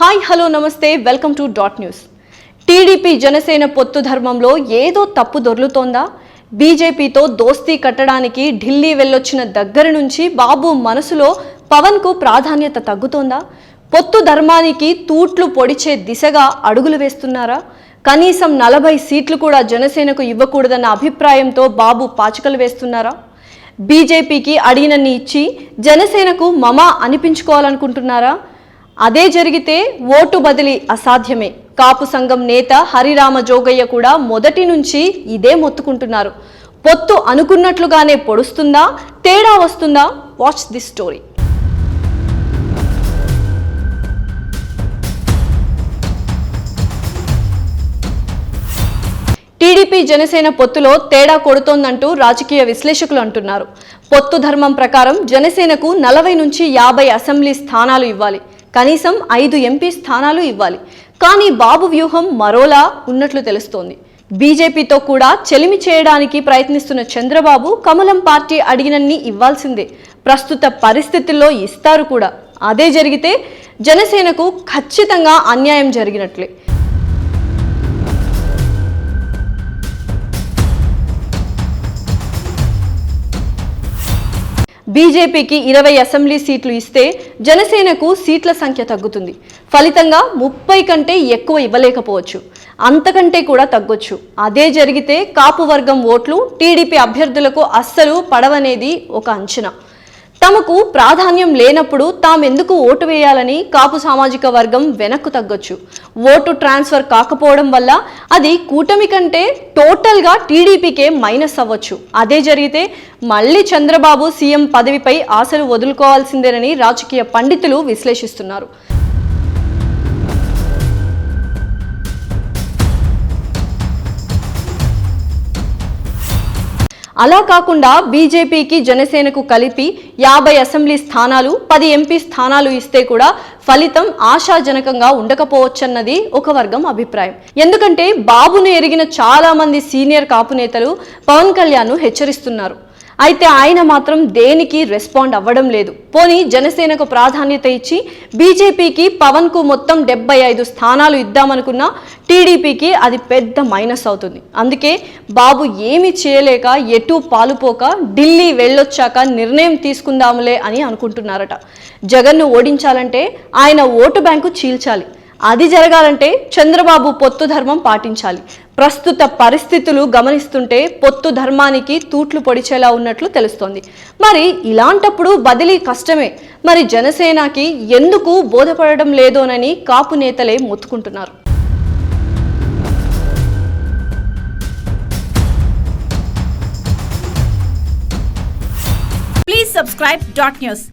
Hi hello నమస్తే welcome to dot news. TDP Janasena పొత్తు ధర్మంలో ఏదో తప్పు దొర్లుతోందా? బీజేపీతో దోస్తీ కట్టడానికి ఢిల్లీ వెళ్ళొచ్చిన దగ్గర నుంచి బాబు మనసులో పవన్కు ప్రాధాన్యత తగ్గుతోందా? పొత్తు ధర్మానికి తూట్లు పొడిచే దిశగా అడుగులు వేస్తున్నారా? కనీసం నలభై సీట్లు కూడా జనసేనకు ఇవ్వకూడదన్న అభిప్రాయంతో బాబు పాచికలు వేస్తున్నారా? బీజేపీకి అడిగినన్ని ఇచ్చి జనసేనకు మమా అనిపించుకోవాలనుకుంటున్నారా? అదే జరిగితే ఓటు బదిలీ అసాధ్యమే. కాపు సంఘం నేత హరిరామ జోగయ్య కూడా మొదటి నుంచి ఇదే మొత్తుకుంటున్నారు. పొత్తు అనుకున్నట్లుగానే పొడుస్తుందా? తేడా వస్తుందా? Watch this story TDP Janasena పొత్తులో తేడా కొడుతోందంటూ రాజకీయ విశ్లేషకులు అంటున్నారు. పొత్తు ధర్మం ప్రకారం జనసేనకు నలభై నుంచి యాభై అసెంబ్లీ స్థానాలు ఇవ్వాలి. కనీసం ఐదు ఎంపీ స్థానాలు ఇవ్వాలి. కానీ బాబు వ్యూహం మరోలా ఉన్నట్లు తెలుస్తోంది. బీజేపీతో కూడా చెలిమి చేయడానికి ప్రయత్నిస్తున్న చంద్రబాబు కమలం పార్టీ అడిగినన్ని ఇవ్వాల్సిందే. ప్రస్తుత పరిస్థితుల్లో ఇస్తారు కూడా. అదే జరిగితే జనసేనకు ఖచ్చితంగా అన్యాయం జరిగినట్లే. బీజేపీకి ఇరవై అసెంబ్లీ సీట్లు ఇస్తే జనసేనకు సీట్ల సంఖ్య తగ్గుతుంది. ఫలితంగా ముప్పై కంటే ఎక్కువ ఇవ్వలేకపోవచ్చు. అంతకంటే కూడా తగ్గొచ్చు. అదే జరిగితే కాపు వర్గం ఓట్లు టీడీపీ అభ్యర్థులకు అస్సలు పడవనేది ఒక అంచనా. తమకు ప్రాధాన్యం లేనప్పుడు తామెందుకు ఓటు వేయాలని కాపు సామాజిక వర్గం వెనక్కు తగ్గొచ్చు. ఓటు ట్రాన్స్ఫర్ కాకపోవడం వల్ల అది కూటమి కంటే టోటల్గా టీడీపీకే మైనస్ అవ్వచ్చు. అదే జరిగితే మళ్ళీ చంద్రబాబు సీఎం పదవిపై ఆశలు వదులుకోవాల్సిందేనని రాజకీయ పండితులు విశ్లేషిస్తున్నారు. అలా కాకుండా బీజేపీకి జనసేనకు కలిపి యాభై అసెంబ్లీ స్థానాలు పది ఎంపీ స్థానాలు ఇస్తే కూడా ఫలితం ఆశాజనకంగా ఉండకపోవచ్చన్నది ఒక వర్గం అభిప్రాయం. ఎందుకంటే బాబును ఎరిగిన చాలా మంది సీనియర్ కాపు నేతలు పవన్ కళ్యాణ్ను హెచ్చరిస్తున్నారు. అయితే ఆయన మాత్రం దేనికి రెస్పాండ్ అవ్వడం లేదు. పోనీ జనసేనకు ప్రాధాన్యత ఇచ్చి బీజేపీకి పవన్కు మొత్తం డెబ్బై ఐదు స్థానాలు ఇద్దామనుకున్నా టీడీపీకి అది పెద్ద మైనస్ అవుతుంది. అందుకే బాబు ఏమి చేయలేక ఎటు పాలుపోక ఢిల్లీ వెళ్ళొచ్చాక నిర్ణయం తీసుకుందాములే అని అనుకుంటున్నారట. జగన్ను ఓడించాలంటే ఆయన ఓటు బ్యాంకు చీల్చాలి. అది జరగాలంటే చంద్రబాబు పొత్తు ధర్మం పాటించాలి. ప్రస్తుత పరిస్థితులు గమనిస్తుంటే పొత్తు ధర్మానికి తూట్లు పొడిచేలా ఉన్నట్లు తెలుస్తోంది. మరి ఇలాంటప్పుడు బదిలీ కష్టమే. మరి జనసేనకి ఎందుకు బోధపడడం లేదోనని కాపు నేతలే మొత్తుకుంటున్నారు. Please subscribe dot news